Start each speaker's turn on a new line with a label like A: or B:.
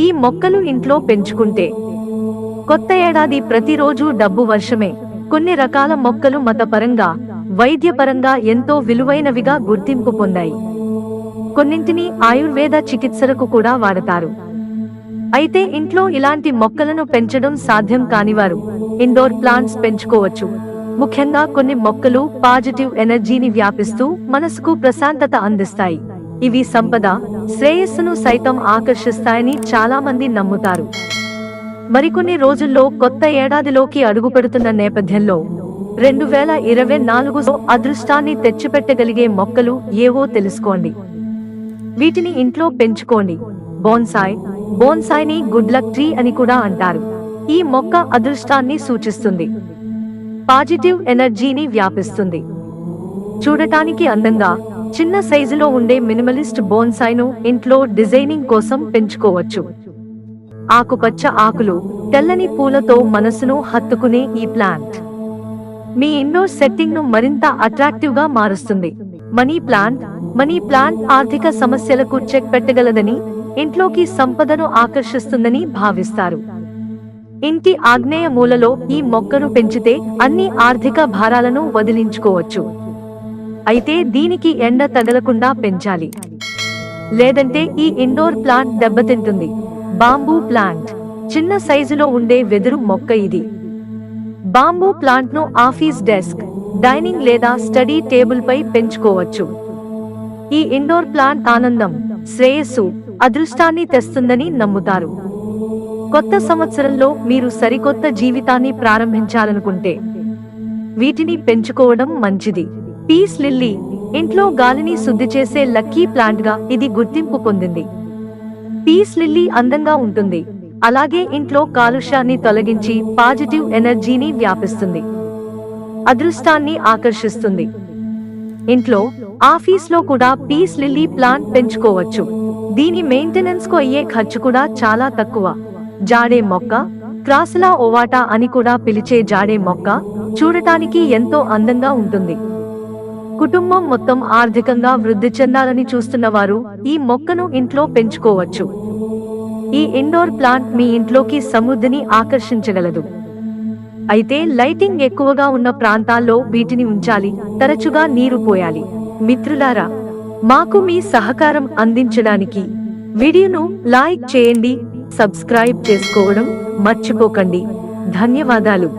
A: ఈ మొక్కలు ఇంట్లో పెంచుకుంటే. కొత్త ఏడాది ప్రతిరోజు డబ్బు వర్షమే. కొన్ని రకాల మొక్కలు మతపరంగా వైద్యపరంగా ఎంతో విలువైనవిగా గుర్తింపు పొందాయి. కొన్నింటిని ఆయుర్వేద చికిత్సలకు కూడా వాడతారు. అయితే ఇంట్లో ఇలాంటి మొక్కలను పెంచడం సాధ్యం కానివారు ఇండోర్ ప్లాంట్స్ పెంచుకోవచ్చు. ముఖ్యంగా కొన్ని మొక్కలు పాజిటివ్ ఎనర్జీని వ్యాపిస్తూ మనసుకు ప్రశాంతత అందిస్తాయి. ఇవి సంపద. శ్రేయస్సును సైతం ఆకర్షిస్తాయని చాలా మంది నమ్ముతారు. మరికొన్ని రోజుల్లో కొత్త ఏడాదిలోకి అడుగుపెడుతున్న నేపథ్యంలో రెండు వేల ఇరవై నాలుగులో అదృష్టాన్ని తెచ్చిపెట్టగలిగే మొక్కలు ఏవో తెలుసుకోండి. వీటిని ఇంట్లో పెంచుకోండి. బోన్సాయ్. బోన్సాయ్ని గుడ్ లక్ ట్రీ అని కూడా అంటారు. ఈ మొక్క అదృష్టాన్ని సూచిస్తుంది. పాజిటివ్ ఎనర్జీని వ్యాపిస్తుంది. చూడటానికి అందంగా చిన్న సైజులో ఉండే మినిమలిస్ట్ బోన్సాయ్ను ఇంట్లో డిజైనింగ్ కోసం పెంచుకోవచ్చు. ఆకుపచ్చ ఆకులు తెల్లని పూలతో మనసును హత్తుకునే ఈ ప్లాంట్. మీ ఇండోర్ సెట్టింగ్ను మరింత అట్రాక్టివ్గా మారుస్తుంది. మనీ ప్లాంట్ మనీ ప్లాంట్ ఆర్థిక సమస్యలకు చెక్ పెట్టగలదని ఇంట్లోకి సంపదను ఆకర్షిస్తుందని భావిస్తారు. ఇంటి ఆగ్నేయ మూలలో ఈ మొక్కను పెంచితే అన్ని ఆర్థిక భారాలను వదిలించుకోవచ్చు. అయితే దీనికి ఎండ తగలకుండా పెంచాలి. లేదంటే ఈ ఇండోర్ ప్లాంట్ దెబ్బతింటుంది. Bamboo plant. చిన్న సైజులో ఉండే వెదురు మొక్క ఇది. బాంబూ ప్లాంట్ను ఆఫీస్ డెస్క్ డైనింగ్ లేదా స్టడీ టేబుల్ పై పెంచుకోవచ్చు. ఈ ఇండోర్ ప్లాంట్ ఆనందం శ్రేయస్సు అదృష్టాన్ని తెస్తుందని నమ్ముతారు. కొత్త సంవత్సరంలో మీరు సరికొత్త జీవితాన్ని ప్రారంభించాలనుకుంటే వీటిని పెంచుకోవడం మంచిది. పీస్ లిల్లీ ఇంట్లో గాలిని శుద్ధి చేసే లక్కీ ప్లాంట్గా ఇది గుర్తింపు పొందింది. పీస్ లిల్లీ అందంగా ఉంటుంది. అలాగే ఇంట్లో కాలుష్యాన్ని తొలగించి పాజిటివ్ ఎనర్జీని వ్యాపిస్తుంది. అదృష్టాన్ని ఆకర్షిస్తుంది. ఇంట్లో ఆఫీస్లో కూడా పీస్ లిల్లీ ప్లాంట్ పెంచుకోవచ్చు. దీని మెయింటెనెన్స్కు అయ్యే ఖర్చు కూడా చాలా తక్కువ. జాడే మొక్క క్రాసులా ఓవాటా అని కూడా పిలిచే జాడే మొక్క చూడటానికి ఎంతో అందంగా ఉంటుంది. కుటుంబం మొత్తం ఆర్థికంగా వృద్ధి చెందాలని చూస్తున్న వారు ఈ మొక్కను ఇంట్లో పెంచుకోవచ్చు. ఈ ఇండోర్ ప్లాంట్ మీ ఇంట్లోకి సమృద్ధిని ఆకర్షించగలదు. అయితే లైటింగ్ ఎక్కువగా ఉన్న ప్రాంతాల్లో వీటిని ఉంచాలి తరచుగా నీరు పోయాలి. మిత్రులారా మాకు మీ సహకారం అందించడానికి వీడియోను లైక్ చేయండి సబ్స్క్రైబ్ చేసుకోవడం మర్చిపోకండి. ధన్యవాదాలు.